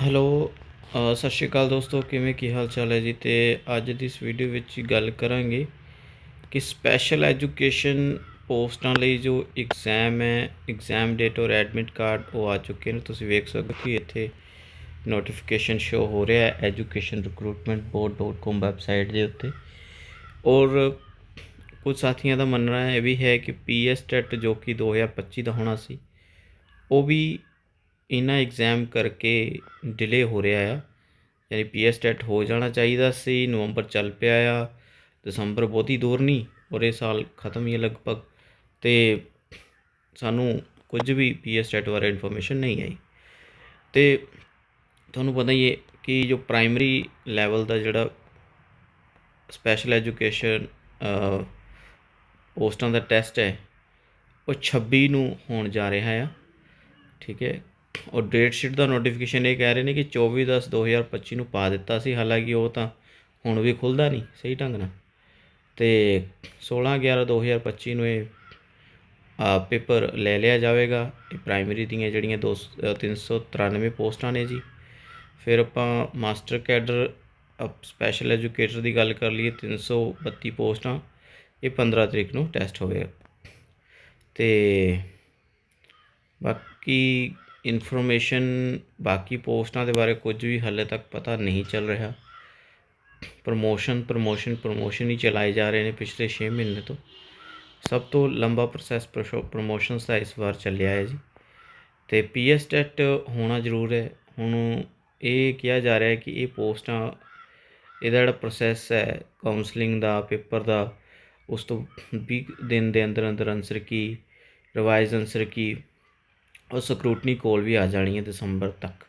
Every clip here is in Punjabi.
ਹੈਲੋ ਸਤਿ ਸ਼੍ਰੀ ਅਕਾਲ ਦੋਸਤੋ, ਕਿਵੇਂ, ਕੀ ਹਾਲ ਚਾਲ ਹੈ ਜੀ? ਤੇ ਅੱਜ ਦੀ ਇਸ ਵੀਡੀਓ ਵਿੱਚ ਗੱਲ ਕਰਾਂਗੇ ਕਿ ਸਪੈਸ਼ਲ ਐਜੂਕੇਸ਼ਨ ਪੋਸਟਾਂ ਲਈ ਜੋ ਐਗਜ਼ਾਮ ਹੈ ਐਗਜ਼ਾਮ ਡੇਟ ਔਰ ਐਡਮਿਟ ਕਾਰਡ ਉਹ ਆ ਚੁੱਕੇ ਨੇ। ਤੁਸੀਂ ਵੇਖ ਸਕਦੇ ਹੋ ਕਿ ਇੱਥੇ ਨੋਟੀਫਿਕੇਸ਼ਨ ਸ਼ੋ ਹੋ ਰਿਹਾ ਹੈ ਐਜੂਕੇਸ਼ਨ ਰਿਕਰੂਟਮੈਂਟ ਬੋਰਡ.com ਵੈਬਸਾਈਟ ਦੇ ਉੱਤੇ। ਔਰ ਕੁਝ ਸਾਥੀਆਂ ਦਾ ਮੰਨਣਾ ਇਹ ਵੀ ਹੈ ਕਿ ਪੀਐਸ ਟੈਟ ਜੋ ਕਿ 2025 ਦਾ ਹੋਣਾ ਸੀ, ਉਹ ਵੀ ਇਹਨਾਂ ਇਗਜ਼ਾਮ ਕਰਕੇ ਡਿਲੇ ਹੋ ਰਿਹਾ ਆ, ਯਾਨੀ ਪੀ ਪੀਐਸ ਟੈਟ ਹੋ ਜਾਣਾ ਚਾਹੀਦਾ ਸੀ, ਨਵੰਬਰ ਚੱਲ ਪਿਆ ਆ, ਦਸੰਬਰ ਬਹੁਤੀ ਦੂਰ ਨਹੀਂ, ਔਰ ਇਹ ਸਾਲ ਖਤਮ ਹੀ ਹੈ ਲਗਭਗ, ਤੇ ਸਾਨੂੰ ਕੁਝ ਵੀ ਪੀ ਪੀਐਸ ਟੈਟ ਬਾਰੇ ਇਨਫੋਰਮੇਸ਼ਨ ਨਹੀਂ ਆਈ। ਤੇ ਤੁਹਾਨੂੰ ਪਤਾ ਹੀ ਹੈ ਕਿ ਜੋ ਪ੍ਰਾਇਮਰੀ ਲੈਵਲ ਦਾ ਜਿਹੜਾ ਸਪੈਸ਼ਲ ਐਜੂਕੇਸ਼ਨ ਪੋਸਟਾਂ ਦਾ ਟੈਸਟ ਹੈ, ਉਹ 26 ਨੂੰ ਹੋਣ ਜਾ ਰਿਹਾ ਆ, ਠੀਕ ਹੈ? ਔਰ ਡੇਟ ਸ਼ੀਟ ਦਾ ਨੋਟੀਫਿਕੇਸ਼ਨ ਇਹ ਕਹਿ ਰਹੇ ਨੇ ਕਿ 24 ਦਸ 2025 ਨੂੰ ਪਾ ਦਿੱਤਾ ਸੀ ਹਾਲਾਂਕਿ ਉਹ ਤਾਂ ਹੁਣ ਵੀ ਖੁੱਲਦਾ ਨਹੀਂ ਸਹੀ ਢੰਗ ਨਾਲ। ਤੇ 16 11 2025 ਨੂੰ ਇਹ ਪੇਪਰ ਲੈ ਲਿਆ ਜਾਵੇਗਾ। ਇਹ ਪ੍ਰਾਇਮਰੀ ਦੀਆਂ ਜਿਹੜੀਆਂ ਦੋ ਅ, 393 ਪੋਸਟਾਂ ਨੇ ਜੀ। ਫਿਰ ਆਪਾਂ ਮਾਸਟਰ ਕੈਡਰ ਸਪੈਸ਼ਲ ਐਜੂਕੇਟਰ ਦੀ ਗੱਲ ਕਰ ਲਈਏ 332 ਪੋਸਟਾਂ ਇਹ 15 ਤਰੀਕ ਨੂੰ ਟੈਸਟ ਹੋਵੇਗਾ ਤੇ ਬਾਕੀ ਇਨਫੋਰਮੇਸ਼ਨ, ਬਾਕੀ ਪੋਸਟਾਂ ਦੇ ਬਾਰੇ ਕੁਝ ਵੀ ਹਾਲੇ ਤੱਕ ਪਤਾ ਨਹੀਂ ਚੱਲ ਰਿਹਾ। ਪ੍ਰਮੋਸ਼ਨ ਪ੍ਰਮੋਸ਼ਨ ਪ੍ਰਮੋਸ਼ਨ ਹੀ ਚਲਾਏ ਜਾ ਰਹੇ ਨੇ ਪਿਛਲੇ 6 ਮਹੀਨੇ ਤੋਂ। ਸਭ ਤੋਂ ਲੰਬਾ ਪ੍ਰੋਸੈਸ ਪ੍ਰਮੋਸ਼ਨਸ ਦਾ ਇਸ ਵਾਰ ਚੱਲਿਆ ਹੈ ਜੀ। ਤੇ ਪੀਐਸ ਟੈਟ ਹੋਣਾ ਜ਼ਰੂਰ ਹੈ। ਹੁਣ ਇਹ ਕਿਹਾ ਜਾ ਰਿਹਾ ਹੈ ਕਿ ਇਹ ਪੋਸਟਾਂ, ਇਹਦਾ ਜਿਹੜਾ ਪ੍ਰੋਸੈਸ ਹੈ ਕਾਉਂਸਲਿੰਗ ਦਾ, ਪੇਪਰ ਦਾ, ਉਸ ਤੋਂ 20 ਦਿਨ ਦੇ ਅੰਦਰ ਅੰਦਰ answer key revise answer key ਉਹ ਸਕਰੂਟਨੀ ਕੋਲ ਵੀ ਆ ਜਾਣੀ ਹੈ ਦਸੰਬਰ ਤੱਕ।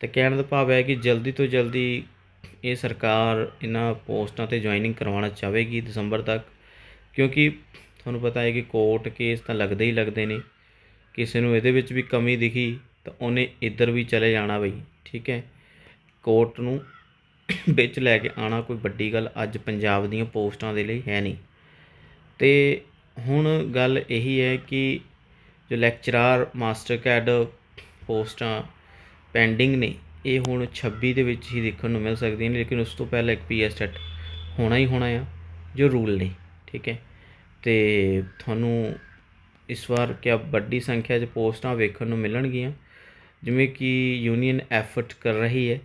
ਤੇ ਕਹਿਣ ਦਾ ਭਾਵ ਹੈ ਕਿ ਜਲਦੀ ਤੋਂ ਜਲਦੀ ਇਹ ਸਰਕਾਰ ਇਹਨਾਂ ਪੋਸਟਾਂ ਤੇ ਜੁਆਇਨਿੰਗ ਕਰਵਾਉਣਾ ਚਾਹੇਗੀ ਦਸੰਬਰ ਤੱਕ, ਕਿਉਂਕਿ ਤੁਹਾਨੂੰ ਪਤਾ ਹੈ ਕਿ ਕੋਰਟ ਕੇਸ ਤਾਂ ਲੱਗਦੇ ਹੀ ਲੱਗਦੇ ਨੇ। ਕਿਸੇ ਨੂੰ ਇਹਦੇ ਵਿੱਚ ਵੀ ਕਮੀ ਦਿਖੀ ਤਾਂ ਉਹਨੇ ਇੱਧਰ ਵੀ ਚਲੇ ਜਾਣਾ ਬਈ, ਠੀਕ ਹੈ? ਕੋਰਟ ਨੂੰ ਵਿੱਚ ਲੈ ਕੇ ਆਣਾ ਕੋਈ ਵੱਡੀ ਗੱਲ ਅੱਜ ਪੰਜਾਬ ਦੀਆਂ ਪੋਸਟਾਂ ਦੇ ਲਈ ਹੈ ਨਹੀਂ। ਤੇ ਹੁਣ ਗੱਲ ਇਹੀ ਹੈ ਕਿ ਜੋ ਲੈਕਚਰਾਰ ਮਾਸਟਰ ਕੈਡ ਪੋਸਟਾਂ ਪੈਂਡਿੰਗ ਨੇ, ਇਹ ਹੁਣ 26 ਦੇ ਵਿੱਚ ਹੀ ਦੇਖਣ ਨੂੰ ਮਿਲ ਸਕਦੀਆਂ ਨੇ, ਲੇਕਿਨ ਉਸ ਤੋਂ ਪਹਿਲਾਂ ਇੱਕ ਪੀਐਸ ਟੈਟ ਹੋਣਾ ਹੀ ਹੋਣਾ ਆ, ਜੋ ਰੂਲ ਨੇ, ਠੀਕ ਹੈ। ਤੇ ਤੁਹਾਨੂੰ ਇਸ ਵਾਰ ਕਿਆ ਵੱਡੀ ਸੰਖਿਆ 'ਚ ਪੋਸਟਾਂ ਵੇਖਣ ਨੂੰ ਮਿਲਣਗੀਆਂ, ਜਿਵੇਂ ਕਿ ਯੂਨੀਅਨ ਐਫਰਟ ਕਰ ਰਹੀ ਹੈ,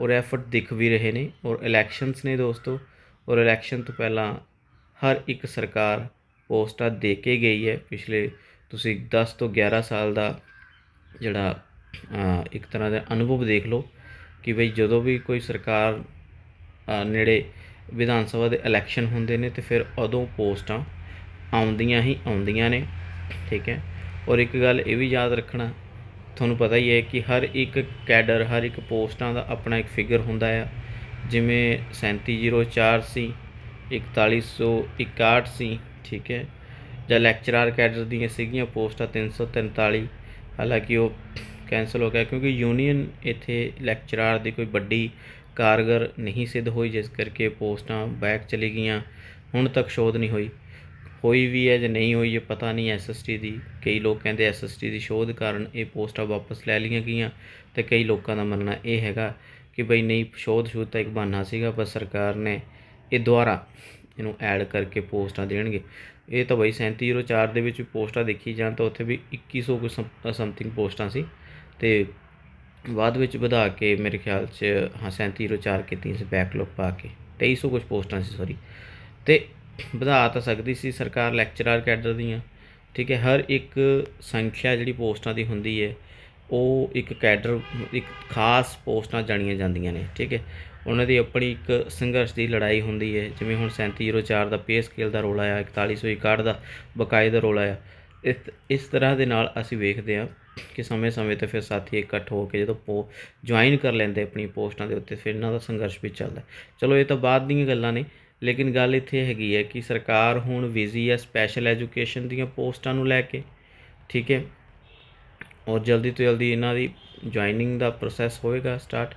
ਔਰ ਐਫਰਟ ਦਿਖ ਵੀ ਰਹੇ ਨੇ, ਔਰ ਇਲੈਕਸ਼ਨਸ ਨੇ ਦੋਸਤੋ, ਔਰ ਇਲੈਕਸ਼ਨ ਤੋਂ ਪਹਿਲਾਂ ਹਰ ਇੱਕ ਸਰਕਾਰ ਪੋਸਟਾਂ ਦੇ ਕੇ ਗਈ ਹੈ, ਪਿਛਲੇ ਤੁਸੀਂ 10 ਤੋਂ 11 ਸਾਲ ਦਾ ਜਿਹੜਾ ਇੱਕ ਤਰ੍ਹਾਂ ਦਾ ਅਨੁਭਵ ਦੇਖ ਲਓ ਕਿ ਬਈ ਜਦੋਂ ਵੀ ਕੋਈ ਸਰਕਾਰ ਨੇੜੇ ਵਿਧਾਨ ਸਭਾ ਦੇ ਇਲੈਕਸ਼ਨ ਹੁੰਦੇ ਨੇ ਤੇ ਫਿਰ ਉਦੋਂ ਪੋਸਟਾਂ ਆਉਂਦੀਆਂ ਹੀ ਆਉਂਦੀਆਂ ਨੇ, ਠੀਕ ਹੈ। ਔਰ ਇੱਕ ਗੱਲ ਇਹ ਵੀ ਯਾਦ ਰੱਖਣਾ, ਤੁਹਾਨੂੰ ਪਤਾ ਹੀ ਹੈ ਕਿ ਹਰ ਇੱਕ ਕੈਡਰ, ਹਰ ਇੱਕ ਪੋਸਟਾਂ ਦਾ ਆਪਣਾ ਇੱਕ ਫਿਗਰ ਹੁੰਦਾ ਆ। ਜਿਵੇਂ 3704 ਸੀ 4161 ਸੀ, ਠੀਕ ਹੈ। ਜਾਂ ਲੈਕਚਰਾਰ ਕੈਡਰ ਦੀਆਂ ਸੀਗੀਆਂ ਪੋਸਟਾਂ 343 ਹਾਲਾਂਕਿ ਉਹ ਕੈਂਸਲ ਹੋ ਗਿਆ ਕਿਉਂਕਿ ਯੂਨੀਅਨ ਇੱਥੇ ਲੈਕਚਰਾਰ ਦੀ ਕੋਈ ਵੱਡੀ ਕਾਰਗਰ ਨਹੀਂ ਸਿੱਧ ਹੋਈ, ਜਿਸ ਕਰਕੇ ਪੋਸਟਾਂ ਬੈਕ ਚਲੀ ਗਈਆਂ। ਹੁਣ ਤੱਕ ਸ਼ੋਧ ਨਹੀਂ ਹੋਈ। ਹੋਈ ਵੀ ਹੈ ਜਾਂ ਨਹੀਂ ਹੋਈ, ਇਹ ਪਤਾ ਨਹੀਂ। ਐਸਐਸਟੀ ਦੀ ਕਈ ਲੋਕ ਕਹਿੰਦੇ ਐਸਐਸਟੀ ਦੀ ਸ਼ੋਧ ਕਾਰਨ ਇਹ ਪੋਸਟਾਂ ਵਾਪਸ ਲੈ ਲਈਆਂ ਗਈਆਂ ਤੇ ਕਈ ਲੋਕਾਂ ਦਾ ਮੰਨਣਾ ਇਹ ਹੈਗਾ ਕਿ ਬਈ ਨਹੀਂ ਸ਼ੋਧ ਸ਼ੋਧ ਤਾਂ ਇੱਕ ਬਹਾਨਾ ਸੀਗਾ, ਪਰ ਸਰਕਾਰ ਨੇ ਇਹ ਦੁਆਰਾ ਇਹਨੂੰ ਐਡ ਕਰਕੇ ਪੋਸਟਾਂ ਦੇਣਗੇ। ਇਹ ਤਾਂ ਬਈ 3704 ਦੇ ਵਿੱਚ ਪੋਸਟਾਂ ਦੇਖੀ ਜਾਣ ਤਾਂ ਉੱਥੇ ਵੀ 2100 ਕੁ ਸਮਥਿੰਗ ਪੋਸਟਾਂ ਸੀ। ਤੇ ਬਾਅਦ ਵਿੱਚ ਵਧਾ ਕੇ ਮੇਰੇ ਖਿਆਲ 'ਚ, ਹਾਂ 3704 ਕੀਤੀ ਸੀ ਬੈਕਲੌਗ ਪਾ ਕੇ। 2300 ਕੁਝ ਪੋਸਟਾਂ ਸੀ ਸੌਰੀ ਤੇ ਵਧਾ ਤਾਂ ਸਕਦੀ ਸੀ ਸਰਕਾਰ ਲੈਕਚਰਰ ਕੈਡਰ ਦੀਆਂ। ਠੀਕ ਹੈ, ਹਰ ਇੱਕ ਸੰਖਿਆ ਜਿਹੜੀ ਪੋਸਟਾਂ ਦੀ ਹੁੰਦੀ ਹੈ, ਉਹ ਇੱਕ ਕੈਡਰ ਇੱਕ ਖਾਸ ਪੋਸਟਾਂ ਜਾਣੀਆਂ ਜਾਂਦੀਆਂ ਨੇ। ਠੀਕ ਹੈ ਉਹਨਾਂ ਦੀ ਆਪਣੀ ਇੱਕ ਸੰਘਰਸ਼ ਦੀ ਲੜਾਈ ਹੁੰਦੀ ਹੈ। ਜਿਵੇਂ ਹੁਣ 3704 ਦਾ ਪੇ ਸਕੇਲ ਦਾ ਰੋਲ ਆਇਆ 4161 ਦਾ ਬਕਾਏ ਦਾ ਰੋਲ ਆਇਆ। ਇਸ ਇਸ ਤਰ੍ਹਾਂ ਦੇ ਨਾਲ ਅਸੀਂ ਵੇਖਦੇ ਹਾਂ ਕਿ ਸਮੇਂ-ਸਮੇਂ ਤੇ ਫਿਰ ਸਾਥੀ ਇਕੱਠ ਹੋ ਕੇ ਜਦੋਂ ਪੋ ਜੁਆਇਨ ਕਰ ਲੈਂਦੇ ਆਪਣੀ ਪੋਸਟਾਂ ਦੇ ਉੱਤੇ, ਫਿਰ ਇਹਨਾਂ ਦਾ ਸੰਘਰਸ਼ ਵੀ ਚੱਲਦਾ ਚਲੋ ਇਹ ਤਾਂ ਬਾਅਦ ਦੀਆਂ ਗੱਲਾਂ ਨੇ, ਲੇਕਿਨ ਗੱਲ ਇੱਥੇ ਹੈਗੀ ਹੈ ਕਿ ਸਰਕਾਰ ਹੁਣ ਵਿਜ਼ੀ ਹੈ ਸਪੈਸ਼ਲ ਐਜੂਕੇਸ਼ਨ ਦੀਆਂ ਪੋਸਟਾਂ ਨੂੰ ਲੈ ਕੇ, ਠੀਕ ਹੈ? ਔਰ ਜਲਦੀ ਤੋਂ ਜਲਦੀ ਇਹਨਾਂ ਦੀ ਜੁਆਇਨਿੰਗ ਦਾ ਪ੍ਰੋਸੈਸ ਹੋਏਗਾ ਸਟਾਰਟ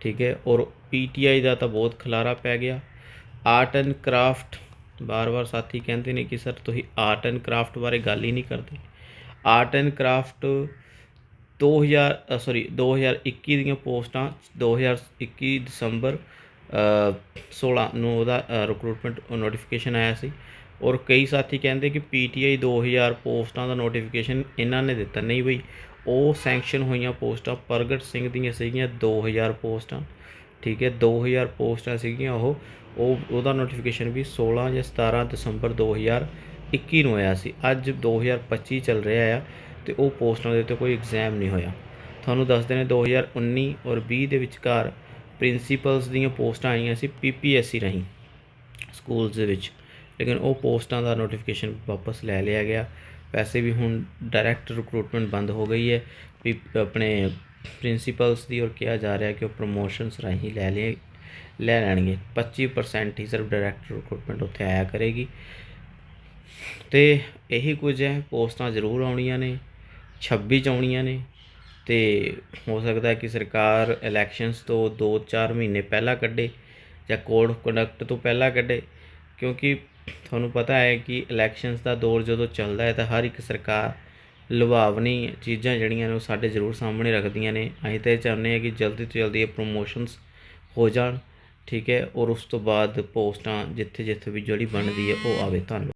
ਠੀਕ ਹੈ? ਔਰ ਪੀਟੀਆਈ ਦਾ ਤਾਂ ਬਹੁਤ ਖਲਾਰਾ ਪੈ ਗਿਆ। ਆਰਟ ਐਂਡ ਕਰਾਫਟ ਬਾਰ-ਬਾਰ ਸਾਥੀ ਕਹਿੰਦੇ ਨੇ ਕਿ ਸਰ ਤੁਸੀਂ ਆਰਟ ਐਂਡ ਕਰਾਫਟ ਬਾਰੇ ਗੱਲ ਹੀ ਨਹੀਂ ਕਰਦੇ। ਆਰਟ ਐਂਡ ਕਰਾਫਟ 2000 ਸੌਰੀ 2021 ਦੀਆਂ ਪੋਸਟਾਂ 2021 ਦਸੰਬਰ ਅ, 16 ਨੂੰ ਉਹਦਾ ਰਿਕਰੂਟਮੈਂਟ ਨੋਟੀਫਿਕੇਸ਼ਨ ਆਇਆ ਸੀ। ਔਰ ਕਈ ਸਾਥੀ ਕਹਿੰਦੇ ਕਿ ਪੀਟੀਆਈ 2000 ਪੋਸਟਾਂ ਦਾ ਨੋਟੀਫਿਕੇਸ਼ਨ ਇਹਨਾਂ ਨੇ ਦਿੱਤਾ ਨਹੀਂ ਬਈ ਉਹ ਸੈਂਕਸ਼ਨ ਹੋਈਆਂ ਪੋਸਟਾਂ ਪ੍ਰਗਟ ਸਿੰਘ ਦੀਆਂ ਸੀਗੀਆਂ 2000 ਪੋਸਟਾਂ। ਠੀਕ ਹੈ 2000 ਪੋਸਟਾਂ ਸੀਗੀਆਂ ਉਹ। ਉਹ, ਉਹਦਾ ਨੋਟੀਫਿਕੇਸ਼ਨ ਵੀ 16 ਜਾਂ 17 ਦਸੰਬਰ 2021 ਨੂੰ ਆਇਆ ਸੀ। ਅੱਜ 2025 ਚੱਲ ਰਿਹਾ ਆ ਤੇ ਉਹ ਪੋਸਟਾਂ ਦੇ ਉੱਤੇ ਕੋਈ ਐਗਜ਼ਾਮ ਨਹੀਂ ਹੋਇਆ। ਤੁਹਾਨੂੰ ਦੱਸਦੇ ਨੇ 2019 ਔਰ 20 ਦੇ ਵਿਚਕਾਰ ਪ੍ਰਿੰਸੀਪਲਸ ਦੀਆਂ ਪੋਸਟਾਂ ਆਈਆਂ ਸੀ ਪੀਪੀਐਸਸੀ ਰਾਹੀਂ ਸਕੂਲਸ ਦੇ ਵਿੱਚ। ਲੇਕਿਨ ਉਹ ਪੋਸਟਾਂ ਦਾ ਨੋਟੀਫਿਕੇਸ਼ਨ ਵਾਪਸ ਲੈ ਲਿਆ ਗਿਆ। ਵੈਸੇ ਵੀ ਹੁਣ ਡਾਇਰੈਕਟ ਰਿਕਰੂਟਮੈਂਟ ਬੰਦ ਹੋ ਗਈ ਹੈ। ਵੀ ਆਪਣੇ ਪ੍ਰਿੰਸੀਪਲਸ ਦੀ ਔਰ ਕਿਹਾ ਜਾ ਰਿਹਾ ਕਿ ਉਹ ਪ੍ਰਮੋਸ਼ਨਸ ਰਾਹੀਂ ਲੈ ਲੈ ਲੈ ਲੈਣਗੇ। 25% ਹੀ ਸਿਰਫ ਡਾਇਰੈਕਟ ਰਿਕਰੂਟਮੈਂਟ ਉੱਥੇ ਆਇਆ ਕਰੇਗੀ। ਤੇ ਇਹੀ ਕੁਝ ਹੈ, ਪੋਸਟਾਂ ਜ਼ਰੂਰ ਆਉਣੀਆਂ ਨੇ 26 ਚ ਆਉਣੀਆਂ ਨੇ ਤੇ ਹੋ ਸਕਦਾ ਹੈ ਕਿ ਸਰਕਾਰ ਇਲੈਕਸ਼ਨਸ ਤੋਂ 2-4 ਮਹੀਨੇ ਪਹਿਲਾਂ ਕੱਢੇ ਜਾਂ ਕੋਡ ਆਫ ਕੰਡਕਟ ਤੋਂ ਪਹਿਲਾਂ ਕੱਢੇ, ਕਿਉਂਕਿ ਤੁਹਾਨੂੰ ਪਤਾ ਹੈ ਕਿ ਇਲੈਕਸ਼ਨਸ ਦਾ ਦੌਰ ਜਦੋਂ ਚੱਲਦਾ ਹੈ ਤਾਂ ਹਰ ਇੱਕ ਸਰਕਾਰ ਲੁਭਾਵਨੀ ਚੀਜ਼ਾਂ ਜਿਹੜੀਆਂ ਨੇ ਉਹ ਸਾਡੇ ਜ਼ਰੂਰ ਸਾਹਮਣੇ ਰੱਖਦੀਆਂ ਨੇ। ਅਸੀਂ ਤਾਂ ਇਹ ਚਾਹੁੰਦੇ ਹਾਂ ਕਿ ਜਲਦੀ ਤੋਂ ਜਲਦੀ ਇਹ ਪ੍ਰੋਮੋਸ਼ਨਸ ਹੋ ਜਾਣ, ਠੀਕ ਹੈ? ਔਰ ਉਸ ਤੋਂ ਬਾਅਦ ਪੋਸਟਾਂ ਜਿੱਥੇ ਜਿੱਥੇ ਵੀ ਜਿਹੜੀ ਬਣਦੀ ਹੈ, ਉਹ ਆਵੇ। ਧੰਨਵਾਦ।